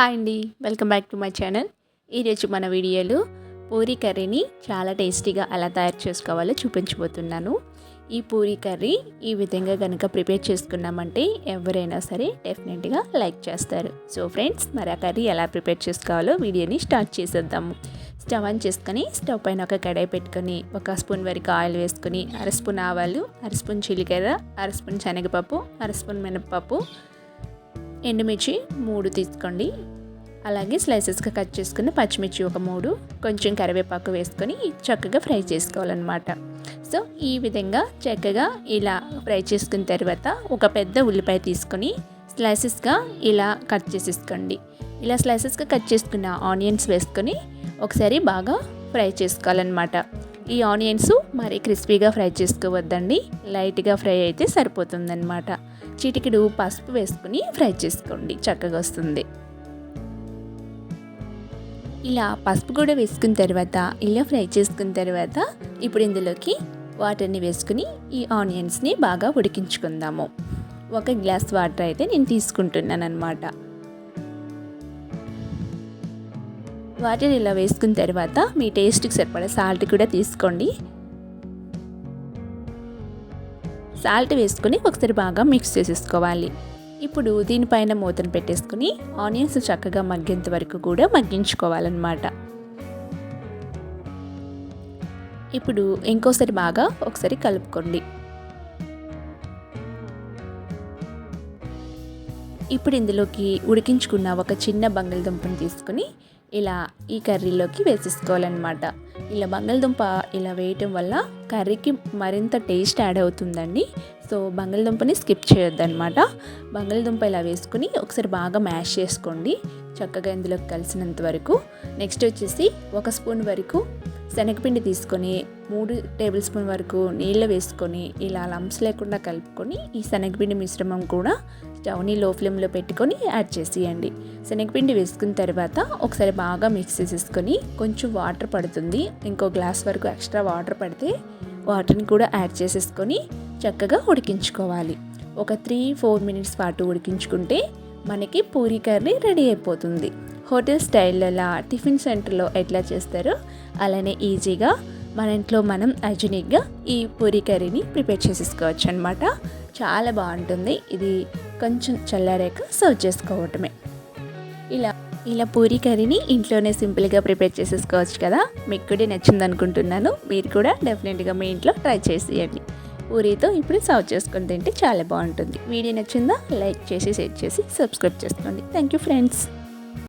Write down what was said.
Hi అండి. Welcome back to my channel. ఈరోజు మన వీడియోలో పూరీ కర్రీని చాలా టేస్టీగా ఎలా తయారు చేసుకోవాలో చూపించబోతున్నాను. ఈ పూరీ కర్రీ ఈ విధంగా కనుక ప్రిపేర్ చేసుకున్నామంటే ఎవరైనా సరే డెఫినెట్గా లైక్ చేస్తారు. సో ఫ్రెండ్స్ మరి ఆ కర్రీ ఎలా ప్రిపేర్ చేసుకోవాలో వీడియోని స్టార్ట్ చేసేద్దాము స్టవ్ ఆన్ చేసుకొని స్టవ్ పైన ఒక కడాయి పెట్టుకొని ఒక స్పూన్ వరకు ఆయిల్ వేసుకొని అర స్పూన్ ఆవాలు అర స్పూన్ చిల్లికర్ర అర స్పూన్ శనగపప్పు అర స్పూన్ మినపప్పు ఎండుమిర్చి మూడు తీసుకోండి. అలాగే స్లైసెస్గా కట్ చేసుకున్న పచ్చిమిర్చి ఒక మూడు కొంచెం కరివేపాకు వేసుకొని చక్కగా ఫ్రై చేసుకోవాలన్నమాట. సో ఈ విధంగా చక్కగా ఇలా ఫ్రై చేసుకున్న తర్వాత ఒక పెద్ద ఉల్లిపాయ తీసుకొని స్లైసెస్గా ఇలా కట్ చేసేసుకోండి. ఇలా స్లైసెస్గా కట్ చేసుకున్న ఆనియన్స్ వేసుకొని ఒకసారి బాగా ఫ్రై చేసుకోవాలన్నమాట. ఈ ఆనియన్స్ మరి క్రిస్పీగా ఫ్రై చేసుకోవద్దండి. లైట్గా ఫ్రై అయితే సరిపోతుందన్నమాట. చిటికెడు పసుపు వేసుకుని ఫ్రై చేసుకోండి. చక్కగా వస్తుంది. ఇలా పసుపు కూడా వేసుకున్న తర్వాత ఇలా ఫ్రై చేసుకున్న తర్వాత ఇప్పుడు ఇందులోకి వాటర్ని వేసుకుని ఈ ఆనియన్స్ని బాగా ఉడికించుకుందాము. ఒక గ్లాస్ వాటర్ అయితే నేను తీసుకుంటున్నాను అనమాట వాటిని ఇలా వేసుకున్న తర్వాత మీ టేస్ట్కి సరిపడా సాల్ట్ కూడా తీసుకోండి. సాల్ట్ వేసుకొని ఒకసారి బాగా మిక్స్ చేసేసుకోవాలి. ఇప్పుడు దీనిపైన మూతను పెట్టేసుకుని ఆనియన్స్ చక్కగా మగ్గేంత వరకు కూడా మగ్గించుకోవాలన్నమాట. ఇప్పుడు ఇంకోసారి బాగా ఒకసారి కలుపుకోండి. ఇప్పుడు ఇందులోకి ఉడికించుకున్న ఒక చిన్న బంగాళదుంపను తీసుకుని ఇలా ఈ కర్రీలోకి వేసేసుకోవాలన్నమాట. ఇలా బంగాళదుంప ఇలా వేయటం వల్ల కర్రీకి మరింత టేస్ట్ యాడ్ అవుతుందండి. సో బంగాళదుంపని స్కిప్ చేయొద్దన్నమాట. బంగాళదుంప ఇలా వేసుకుని ఒకసారి బాగా మ్యాష్ చేసుకోండి. చక్కగా ఇందులోకి కలిసినంత వరకు. నెక్స్ట్ వచ్చేసి ఒక స్పూన్ వరకు శనగపిండి తీసుకొని మూడు టేబుల్ స్పూన్ వరకు నీళ్ళు వేసుకొని ఇలా లంప్స్ లేకుండా కలుపుకొని ఈ శనగపిండి మిశ్రమం కూడా స్టవ్ని లో ఫ్లేమ్లో పెట్టుకొని యాడ్ చేసేయండి. శనగపిండి వేసుకున్న తర్వాత ఒకసారి బాగా మిక్స్ చేసేసుకొని కొంచెం వాటర్ పడుతుంది. ఇంకో గ్లాస్ వరకు ఎక్స్ట్రా వాటర్ పడితే వాటర్ని కూడా యాడ్ చేసేసుకొని చక్కగా ఉడికించుకోవాలి. ఒక త్రీ ఫోర్ మినిట్స్ పాటు ఉడికించుకుంటే మనకి పూరీ కర్రీ రెడీ అయిపోతుంది. హోటల్ స్టైల్లో టిఫిన్ సెంటర్లో ఎట్లా చేస్తారో అలానే ఈజీగా మన ఇంట్లో మనం హైజీనిక్గా ఈ పూరీ కర్రీని ప్రిపేర్ చేసేసుకోవచ్చు అనమాట చాలా బాగుంటుంది. ఇది కొంచెం చల్లారాక సర్వ్ చేసుకోవటమే. ఇలా ఇలా పూరీ కర్రీని ఇంట్లోనే సింపుల్గా ప్రిపేర్ చేసేసుకోవచ్చు కదా. మీకు కూడా నచ్చింది అనుకుంటున్నాను మీరు కూడా డెఫినెట్గా మీ ఇంట్లో ట్రై చేసేయండి. పూరీతో ఇప్పుడు సర్వ్ చేసుకొని తింటే చాలా బాగుంటుంది. వీడియో నచ్చిందా? లైక్ చేసి షేర్ చేసి సబ్స్క్రైబ్ చేసుకోండి. Thank you friends.